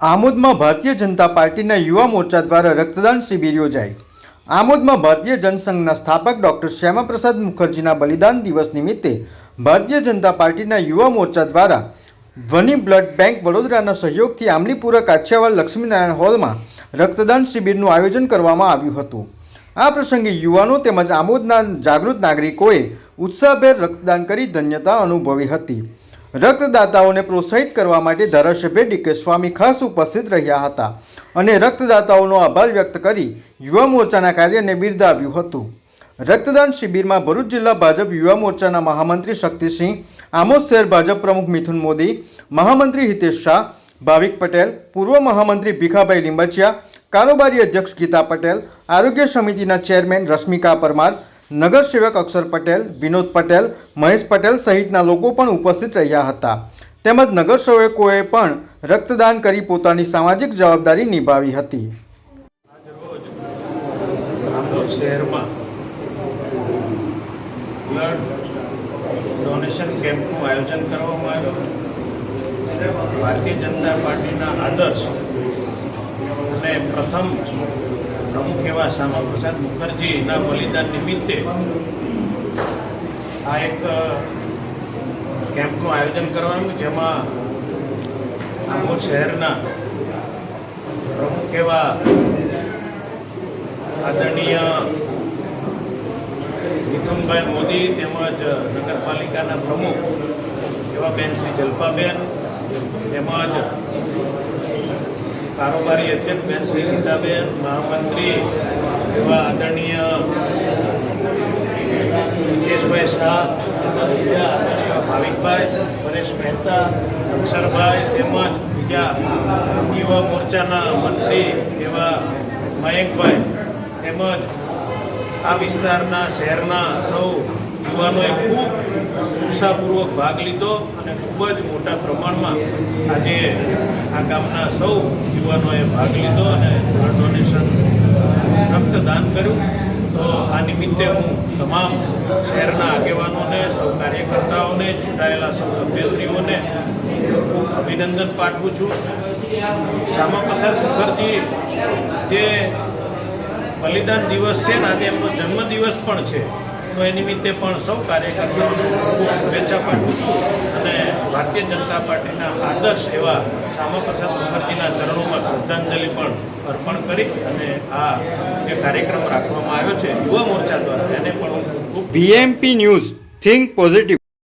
આમોદમાં ભારતીય જનતા પાર્ટીના યુવા મોરચા દ્વારા રક્તદાન શિબિર યોજાઈ. આમોદમાં ભારતીય જનસંઘના સ્થાપક ડૉક્ટર શ્યામાપ્રસાદ મુખર્જીના બલિદાન દિવસ નિમિત્તે ભારતીય જનતા પાર્ટીના યુવા મોરચા દ્વારા વની બ્લડ બેંક વડોદરાના સહયોગથી આમલીપુરા કાછિયાવાડ લક્ષ્મીનારાયણ હોલમાં રક્તદાન શિબિરનું આયોજન કરવામાં આવ્યું હતું. આ પ્રસંગે યુવાનો તેમજ આમોદના જાગૃત નાગરિકોએ ઉત્સાહભેર રક્તદાન કરી ધન્યતા અનુભવી હતી. રક્તદાતાઓને પ્રોત્સાહિત કરવા માટે ધારાસભ્ય ડીકે સ્વામી ખાસ ઉપસ્થિત રહ્યા હતા અને રક્તદાતાઓનો આભાર વ્યક્ત કરી યુવા મોરચાના કાર્યને બિરદાવ્યું હતું. રક્તદાન શિબિરમાં ભરૂચ જિલ્લા ભાજપ યુવા મોરચાના મહામંત્રી શક્તિસિંહ, આમોદ શહેર ભાજપ પ્રમુખ મિથુન મોદી, મહામંત્રી હિતેશ શાહ, ભાવિક પટેલ, પૂર્વ મહામંત્રી ભીખાભાઈ લીંબચિયા, કારોબારી અધ્યક્ષ ગીતા પટેલ, આરોગ્ય સમિતિના ચેરમેન રશ્મિકા પરમાર નગરસેવક અક્ષર પટેલ, વિનોદ પટેલ, મહેશ પટેલ સહિતના લોકો પણ ઉપસ્થિત રહ્યા હતા. તેમજ નગરસેવકોએ પણ રક્તદાન કરી પોતાની સામાજિક જવાબદારી નિભાવી હતી. ડોનેશન કેમ્પનું આયોજન કરવામાં આવ્યું. ભારતીય જનતા પાર્ટીના આદર્શ અને પ્રથમ પ્રમુખ એવા શ્યામાપ્રસાદ મુખર્જીના બલિદાન નિમિત્તે આ એક કેમ્પનું આયોજન કરવાનું, જેમાં આમોદ શહેરના પ્રમુખ એવા આદરણીય મિથુનભાઈ મોદી તેમજ નગરપાલિકાના પ્રમુખ એવા બેન શ્રી જલ્પાબેન તેમજ કારોબારી અધ્યક્ષબેન શ્રી ગીતાબેન, મહામંત્રી એવા આદરણીય મુકેશભાઈ શાહ બીજા ભાવિકભાઈ, પરેશ મહેતા, અક્ષરભાઈ તેમજ બીજા યુવા મોરચાના મંત્રી એવા મયંકભાઈ તેમજ આ વિસ્તારના શહેરના સૌ યુવાનોએ ખૂબ ઉત્સાહપૂર્વક ભાગ લીધો અને ખૂબ જ મોટા પ્રમાણમાં આજે આ ગામના સૌ યુવાનોએ ભાગ લીધો અને બ્લડ ડોનેશન રક્તદાન કર્યું. તો આ નિમિત્તે હું તમામ શહેરના આગેવાનોને, સૌ કાર્યકર્તાઓને, ચૂંટાયેલા સૌ સભ્યશ્રીઓને અભિનંદન પાઠવું છું. શ્યામાપ્રસાદ મુખર્જી જે બલિદાન દિવસ છે ને, આજે એમનો જન્મદિવસ પણ છે. તો એ નિમિત્તે પણ સૌ કાર્યકર્તાઓને ખૂબ શુભેચ્છા પાઠવું છું અને ભારતીય જનતા પાર્ટીના આદર્શ એવા શ્યામાપ્રસાદ મુખર્જીના ચરણોમાં શ્રદ્ધાંજલિ પણ અર્પણ કરી અને આ જે કાર્યક્રમ રાખવામાં આવ્યો છે યુવા મોરચા દ્વારા, એને પણ હું ખૂબ ન્યૂઝ, થિંક પોઝિટિવ.